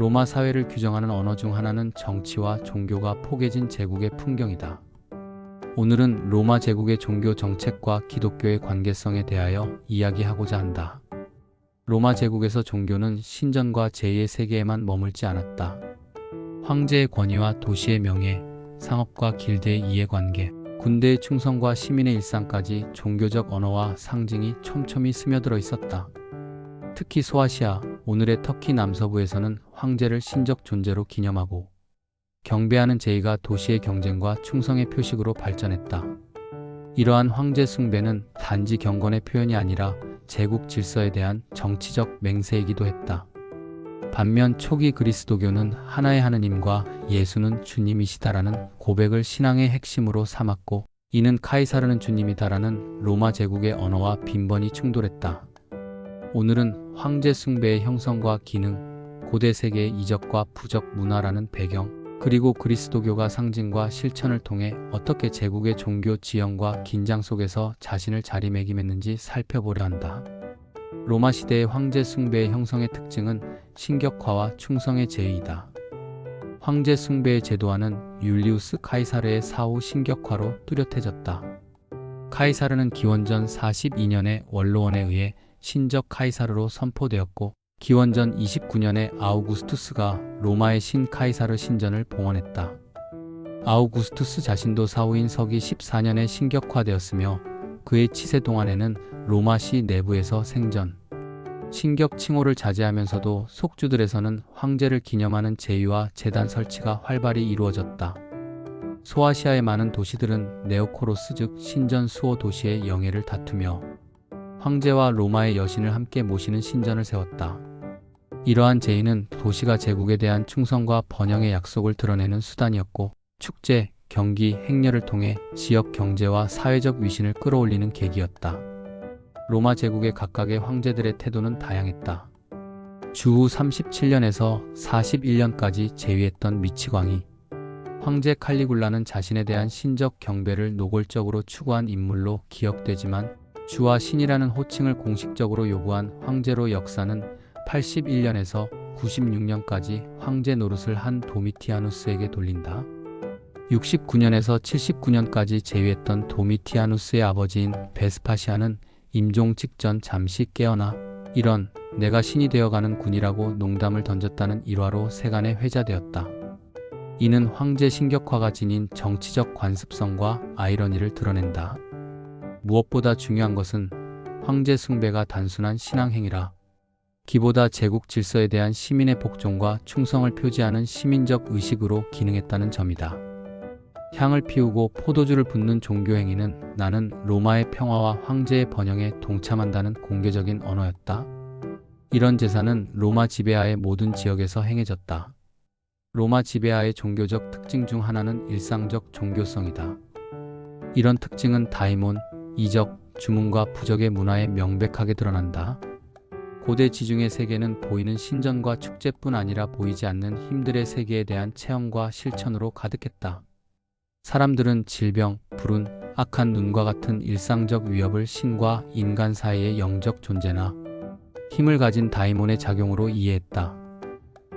로마 사회를 규정하는 언어 중 하나는 정치와 종교가 포개진 제국의 풍경이다. 오늘은 로마 제국의 종교 정책과 기독교의 관계성에 대하여 이야기하고자 한다. 로마 제국에서 종교는 신전과 제2의 세계에만 머물지 않았다. 황제의 권위와 도시의 명예, 상업과 길드의 이해관계, 군대의 충성과 시민의 일상까지 종교적 언어와 상징이 촘촘히 스며들어 있었다. 특히 소아시아, 오늘의 터키 남서부에서는 황제를 신적 존재로 기념하고 경배하는 제의가 도시의 경쟁과 충성의 표식으로 발전했다. 이러한 황제 숭배는 단지 경건의 표현이 아니라 제국 질서에 대한 정치적 맹세이기도 했다. 반면 초기 그리스도교는 하나의 하느님과 예수는 주님이시다라는 고백을 신앙의 핵심으로 삼았고 이는 카이사르는 주님이다라는 로마 제국의 언어와 빈번히 충돌했다. 오늘은 황제 숭배의 형성과 기능, 고대 세계의 이적과 부적 문화라는 배경, 그리고 그리스도교가 상징과 실천을 통해 어떻게 제국의 종교 지형과 긴장 속에서 자신을 자리매김했는지 살펴보려 한다. 로마 시대의 황제 숭배의 형성의 특징은 신격화와 충성의 제의이다. 황제 숭배의 제도화는 율리우스 카이사르의 사후 신격화로 뚜렷해졌다. 카이사르는 기원전 42년에 원로원에 의해 신적 카이사르로 선포되었고 기원전 29년에 아우구스투스가 로마의 신 카이사르 신전을 봉헌했다. 아우구스투스 자신도 사후인 서기 14년에 신격화되었으며 그의 치세 동안에는 로마시 내부에서 생전, 신격 칭호를 자제하면서도 속주들에서는 황제를 기념하는 제위와 재단 설치가 활발히 이루어졌다. 소아시아의 많은 도시들은 네오코로스 즉 신전 수호 도시의 영예를 다투며 황제와 로마의 여신을 함께 모시는 신전을 세웠다. 이러한 제의는 도시가 제국에 대한 충성과 번영의 약속을 드러내는 수단이었고 축제, 경기, 행렬을 통해 지역 경제와 사회적 위신을 끌어올리는 계기였다. 로마 제국의 각각의 황제들의 태도는 다양했다. 주후 37년에서 41년까지 재위했던 미치광이 황제 칼리굴라는 자신에 대한 신적 경배를 노골적으로 추구한 인물로 기억되지만 주와 신이라는 호칭을 공식적으로 요구한 황제로 역사는 81년에서 96년까지 황제 노릇을 한 도미티아누스에게 돌린다. 69년에서 79년까지 재위했던 도미티아누스의 아버지인 베스파시아는 임종 직전 잠시 깨어나 이런 내가 신이 되어가는 군이라고 농담을 던졌다는 일화로 세간에 회자되었다. 이는 황제 신격화가 지닌 정치적 관습성과 아이러니를 드러낸다. 무엇보다 중요한 것은 황제 숭배가 단순한 신앙행위라 기보다 제국 질서에 대한 시민의 복종과 충성을 표지하는 시민적 의식으로 기능했다는 점이다. 향을 피우고 포도주를 붓는 종교행위는 나는 로마의 평화와 황제의 번영에 동참한다는 공개적인 언어였다. 이런 제사는 로마 지배하의 모든 지역에서 행해졌다. 로마 지배하의 종교적 특징 중 하나는 일상적 종교성이다. 이런 특징은 다이몬, 이적, 주문과 부적의 문화에 명백하게 드러난다. 고대 지중해 세계는 보이는 신전과 축제뿐 아니라 보이지 않는 힘들의 세계에 대한 체험과 실천으로 가득했다. 사람들은 질병, 불운, 악한 눈과 같은 일상적 위협을 신과 인간 사이의 영적 존재나 힘을 가진 다이몬의 작용으로 이해했다.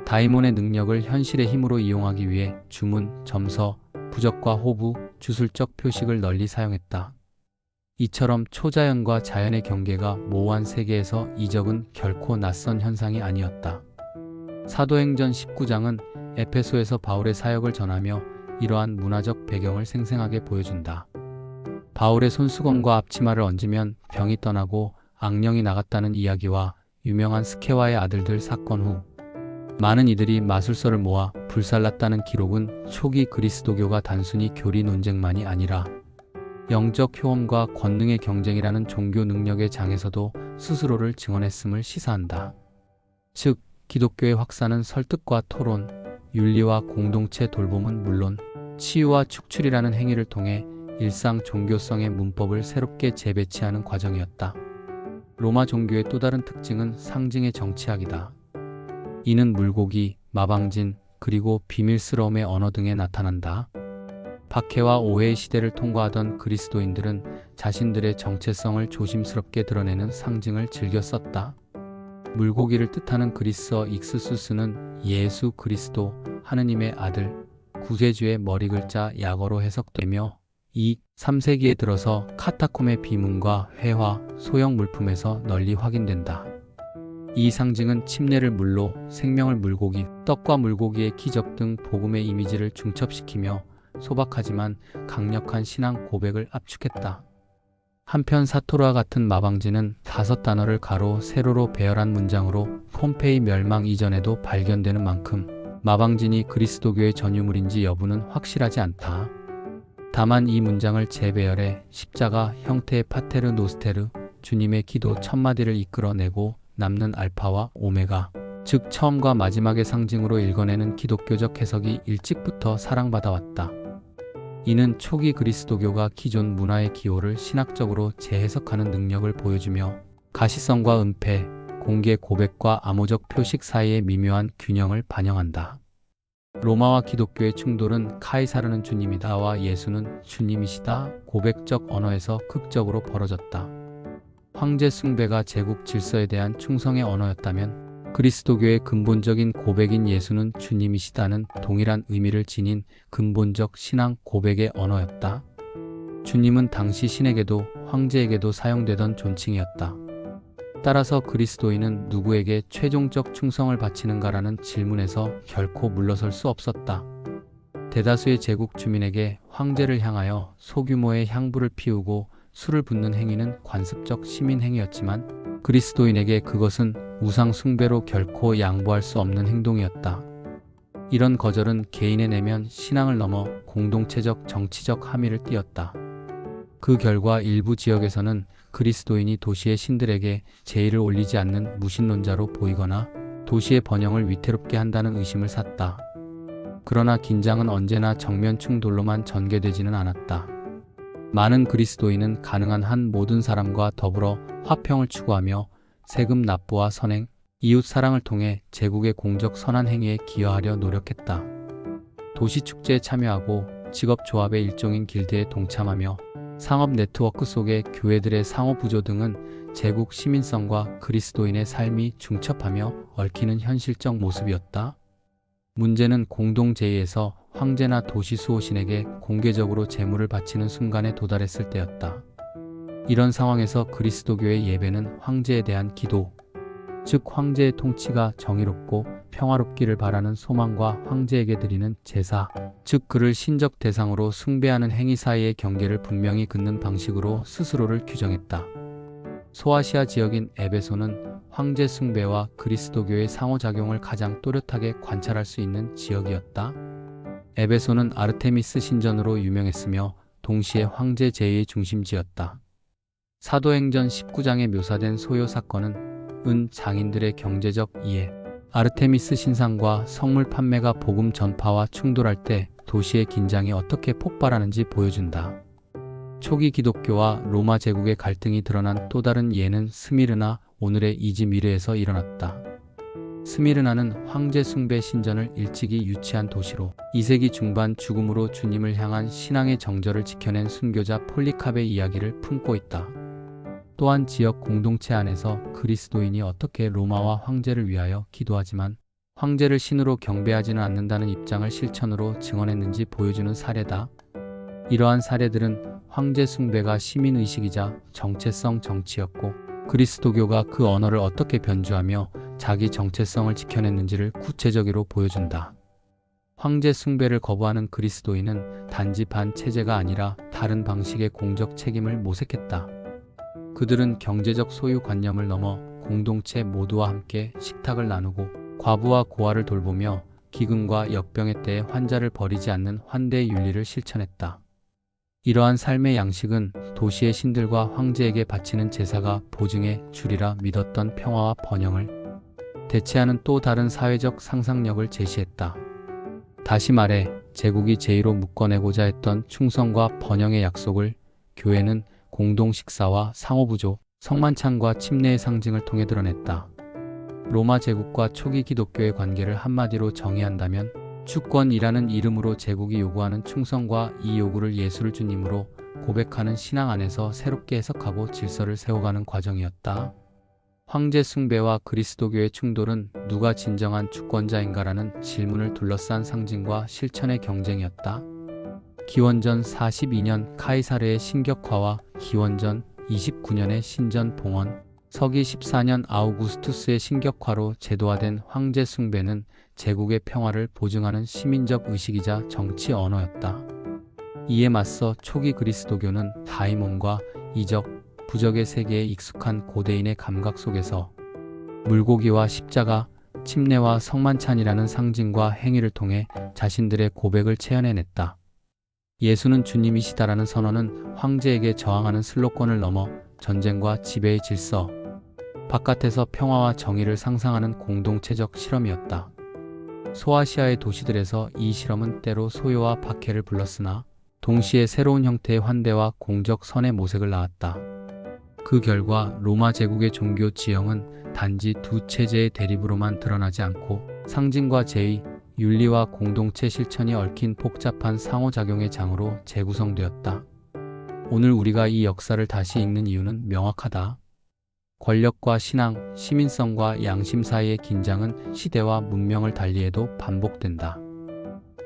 다이몬의 능력을 현실의 힘으로 이용하기 위해 주문, 점서, 부적과 호부, 주술적 표식을 널리 사용했다. 이처럼 초자연과 자연의 경계가 모호한 세계에서 이적은 결코 낯선 현상이 아니었다. 사도행전 19장은 에페소에서 바울의 사역을 전하며 이러한 문화적 배경을 생생하게 보여준다. 바울의 손수건과 앞치마를 얹으면 병이 떠나고 악령이 나갔다는 이야기와 유명한 스케와의 아들들 사건 후 많은 이들이 마술서를 모아 불살랐다는 기록은 초기 그리스도교가 단순히 교리 논쟁만이 아니라 영적 효험과 권능의 경쟁이라는 종교 능력의 장에서도 스스로를 증언했음을 시사한다. 즉, 기독교의 확산은 설득과 토론, 윤리와 공동체 돌봄은 물론 치유와 축출이라는 행위를 통해 일상 종교성의 문법을 새롭게 재배치하는 과정이었다. 로마 종교의 또 다른 특징은 상징의 정치학이다. 이는 물고기, 마방진, 그리고 비밀스러움의 언어 등에 나타난다. 박해와 오해의 시대를 통과하던 그리스도인들은 자신들의 정체성을 조심스럽게 드러내는 상징을 즐겨 썼다. 물고기를 뜻하는 그리스어 익스수스는 예수 그리스도 하느님의 아들 구세주의 머리 글자 약어로 해석되며 이 3세기에 들어서 카타콤의 비문과 회화, 소형 물품에서 널리 확인된다. 이 상징은 침례를 물로, 생명을 물고기, 떡과 물고기의 기적 등 복음의 이미지를 중첩시키며 소박하지만 강력한 신앙 고백을 압축했다. 한편 사토르와 같은 마방지는 다섯 단어를 가로 세로로 배열한 문장으로 폼페이 멸망 이전에도 발견되는 만큼 마방진이 그리스도교의 전유물인지 여부는 확실하지 않다. 다만 이 문장을 재배열해 십자가 형태의 파테르 노스테르 주님의 기도 첫 마디를 이끌어내고 남는 알파와 오메가 즉 처음과 마지막의 상징으로 읽어내는 기독교적 해석이 일찍부터 사랑받아왔다. 이는 초기 그리스도교가 기존 문화의 기호를 신학적으로 재해석하는 능력을 보여주며 가시성과 은폐, 공개 고백과 암호적 표식 사이의 미묘한 균형을 반영한다. 로마와 기독교의 충돌은 카이사르는 주님이다와 예수는 주님이시다 고백적 언어에서 극적으로 벌어졌다. 황제 숭배가 제국 질서에 대한 충성의 언어였다면 그리스도교의 근본적인 고백인 예수는 주님이시다는 동일한 의미를 지닌 근본적 신앙 고백의 언어였다. 주님은 당시 신에게도 황제에게도 사용되던 존칭이었다. 따라서 그리스도인은 누구에게 최종적 충성을 바치는가라는 질문에서 결코 물러설 수 없었다. 대다수의 제국 주민에게 황제를 향하여 소규모의 향부를 피우고 술을 붓는 행위는 관습적 시민 행위였지만 그리스도인에게 그것은 우상 숭배로 결코 양보할 수 없는 행동이었다. 이런 거절은 개인의 내면 신앙을 넘어 공동체적 정치적 함의를 띄었다. 그 결과 일부 지역에서는 그리스도인이 도시의 신들에게 제의를 올리지 않는 무신론자로 보이거나 도시의 번영을 위태롭게 한다는 의심을 샀다. 그러나 긴장은 언제나 정면 충돌로만 전개되지는 않았다. 많은 그리스도인은 가능한 한 모든 사람과 더불어 화평을 추구하며 세금 납부와 선행, 이웃 사랑을 통해 제국의 공적 선한 행위에 기여하려 노력했다. 도시 축제에 참여하고 직업 조합의 일종인 길드에 동참하며 상업 네트워크 속의 교회들의 상호 부조 등은 제국 시민성과 그리스도인의 삶이 중첩하며 얽히는 현실적 모습이었다. 문제는 공동제의에서 황제나 도시 수호신에게 공개적으로 재물을 바치는 순간에 도달했을 때였다. 이런 상황에서 그리스도교의 예배는 황제에 대한 기도, 즉 황제의 통치가 정의롭고 평화롭기를 바라는 소망과 황제에게 드리는 제사, 즉 그를 신적 대상으로 숭배하는 행위 사이의 경계를 분명히 긋는 방식으로 스스로를 규정했다. 소아시아 지역인 에베소는 황제 숭배와 그리스도교의 상호작용을 가장 또렷하게 관찰할 수 있는 지역이었다. 에베소는 아르테미스 신전으로 유명했으며 동시에 황제 제의의 중심지였다. 사도행전 19장에 묘사된 소요 사건은 은 장인들의 경제적 이해, 아르테미스 신상과 성물 판매가 복음 전파와 충돌할 때 도시의 긴장이 어떻게 폭발하는지 보여준다. 초기 기독교와 로마 제국의 갈등이 드러난 또 다른 예는 스미르나 오늘의 이즈미르에서 일어났다. 스미르나는 황제 숭배 신전을 일찍이 유치한 도시로 2세기 중반 죽음으로 주님을 향한 신앙의 정절을 지켜낸 순교자 폴리캅의 이야기를 품고 있다. 또한 지역 공동체 안에서 그리스도인이 어떻게 로마와 황제를 위하여 기도하지만 황제를 신으로 경배하지는 않는다는 입장을 실천으로 증언했는지 보여주는 사례다. 이러한 사례들은 황제 숭배가 시민의식이자 정체성 정치였고 그리스도교가 그 언어를 어떻게 변주하며 자기 정체성을 지켜냈는지를 구체적으로 보여준다. 황제 숭배를 거부하는 그리스도인은 단지 반 체제가 아니라 다른 방식의 공적 책임을 모색했다. 그들은 경제적 소유 관념을 넘어 공동체 모두와 함께 식탁을 나누고 과부와 고아를 돌보며 기근과 역병의 때에 환자를 버리지 않는 환대의 윤리를 실천했다. 이러한 삶의 양식은 도시의 신들과 황제에게 바치는 제사가 보증해 주리라 믿었던 평화와 번영을 대체하는 또 다른 사회적 상상력을 제시했다. 다시 말해 제국이 제의로 묶어내고자 했던 충성과 번영의 약속을 교회는 공동 식사와 상호부조, 성만찬과 침례의 상징을 통해 드러냈다. 로마 제국과 초기 기독교의 관계를 한마디로 정의한다면 주권이라는 이름으로 제국이 요구하는 충성과 이 요구를 예수를 주님으로 고백하는 신앙 안에서 새롭게 해석하고 질서를 세워가는 과정이었다. 황제 숭배와 그리스도교의 충돌은 누가 진정한 주권자인가라는 질문을 둘러싼 상징과 실천의 경쟁이었다. 기원전 42년 카이사르의 신격화와 기원전 29년의 신전 봉헌, 서기 14년 아우구스투스의 신격화로 제도화된 황제 숭배는 제국의 평화를 보증하는 시민적 의식이자 정치 언어였다. 이에 맞서 초기 그리스도교는 다이몬과 이적, 부적의 세계에 익숙한 고대인의 감각 속에서 물고기와 십자가, 침례와 성만찬이라는 상징과 행위를 통해 자신들의 고백을 체현해냈다. 예수는 주님이시다라는 선언은 황제에게 저항하는 슬로건을 넘어 전쟁과 지배의 질서, 바깥에서 평화와 정의를 상상하는 공동체적 실험이었다. 소아시아의 도시들에서 이 실험은 때로 소요와 박해를 불렀으나 동시에 새로운 형태의 환대와 공적 선의 모색을 낳았다. 그 결과 로마 제국의 종교 지형은 단지 두 체제의 대립으로만 드러나지 않고 상징과 제의, 윤리와 공동체 실천이 얽힌 복잡한 상호작용의 장으로 재구성되었다. 오늘 우리가 이 역사를 다시 읽는 이유는 명확하다. 권력과 신앙, 시민성과 양심 사이의 긴장은 시대와 문명을 달리해도 반복된다.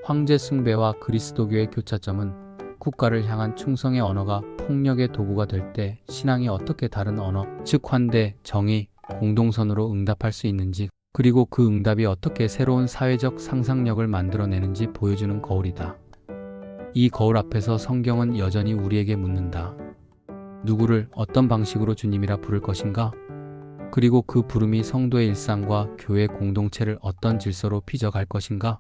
황제 숭배와 그리스도교의 교차점은 국가를 향한 충성의 언어가 폭력의 도구가 될 때 신앙이 어떻게 다른 언어, 즉 환대, 정의, 공동선으로 응답할 수 있는지 그리고 그 응답이 어떻게 새로운 사회적 상상력을 만들어내는지 보여주는 거울이다. 이 거울 앞에서 성경은 여전히 우리에게 묻는다. 누구를 어떤 방식으로 주님이라 부를 것인가? 그리고 그 부름이 성도의 일상과 교회 공동체를 어떤 질서로 피져갈 것인가?